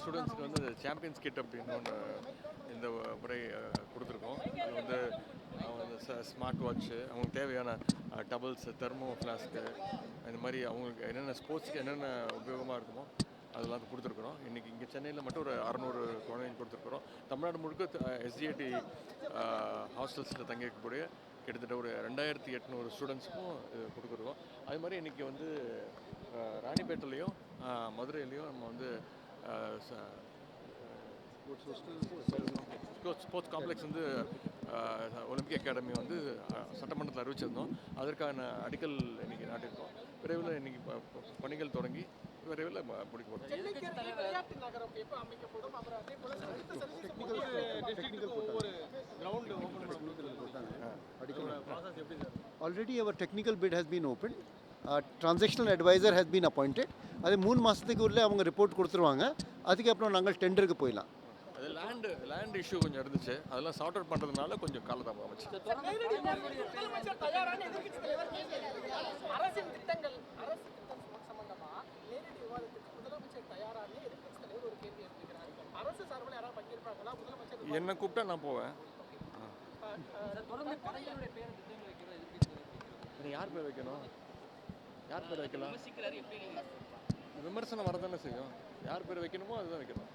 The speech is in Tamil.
ஸ்டூடெண்ட்ஸ்க்கு வந்து சாம்பியன்ஸ் கிட் அப்படின்னு ஒன்று இந்த முறை கொடுத்துருக்கோம். அது வந்து அவங்க ஸ்மார்ட் வாட்ச்சு அவங்களுக்கு தேவையான டபுள்ஸ் தெர்மோ ஃப்ளாஸ்க்கு இந்த மாதிரி அவங்களுக்கு என்னென்ன ஸ்போர்ட்ஸ்க்கு என்னென்ன உபயோகமாக இருக்குமோ அதெல்லாம் கொடுத்துருக்குறோம். இன்றைக்கி இங்கே சென்னையில் மட்டும் ஒரு அறநூறு குழந்தைங்க கொடுத்துருக்குறோம். தமிழ்நாடு முழுக்க எஸ்டிஐடி ஹாஸ்டல்ஸில் தங்கியிருக்கக்கூடிய கிட்டத்தட்ட ஒரு ரெண்டாயிரத்தி எட்நூறு ஸ்டூடெண்ட்ஸுக்கும் இது கொடுக்குறோம் அது மாதிரி இன்றைக்கி வந்து ராணிப்பேட்டிலையும் மதுரையிலையும் நம்ம வந்து ஸ்போர்ட்ஸ் ஸ்போர்ட்ஸ் காம்ப்ளெக்ஸ் வந்து ஒலிம்பிக் அகாடமி வந்து சட்டமன்றத்தில் அறிவிச்சிருந்தோம். அதற்கான அடிக்கல் இன்னைக்கு நாட்டிருக்கோம். விரைவில் இன்னைக்கு பணிகள் தொடங்கி விரைவில் முடிக்க போகிறோம் சென்னைக்கு அருகே விளையாட்டு நகரம் எப்போ அமைக்கப்படும். அப்புறம் transactional advisor has been appointed. அது மூணு மாதத்துக்கு உள்ள அவங்க ரிப்போர்ட் கொடுத்துருவாங்க. அதுக்கப்புறம் நாங்கள் டெண்டருக்கு போயிடலாம். அது லேண்டு லேண்ட் இஷ்யூ கொஞ்சம் இருந்துச்சு. அதெல்லாம் சார்ட் அவுட் பண்ணுறதுனால கொஞ்சம் காலதாமதம் ஆச்சு. என்னை கூப்பிட்டா நான் போவேன். யார் பேர் வைக்கணும்? யார் பேர் வைக்கலாம்? விமர்சனம் வரதானே செய்யும். யார் பேர் வைக்கணுமோ அதுதான் வைக்கணும்.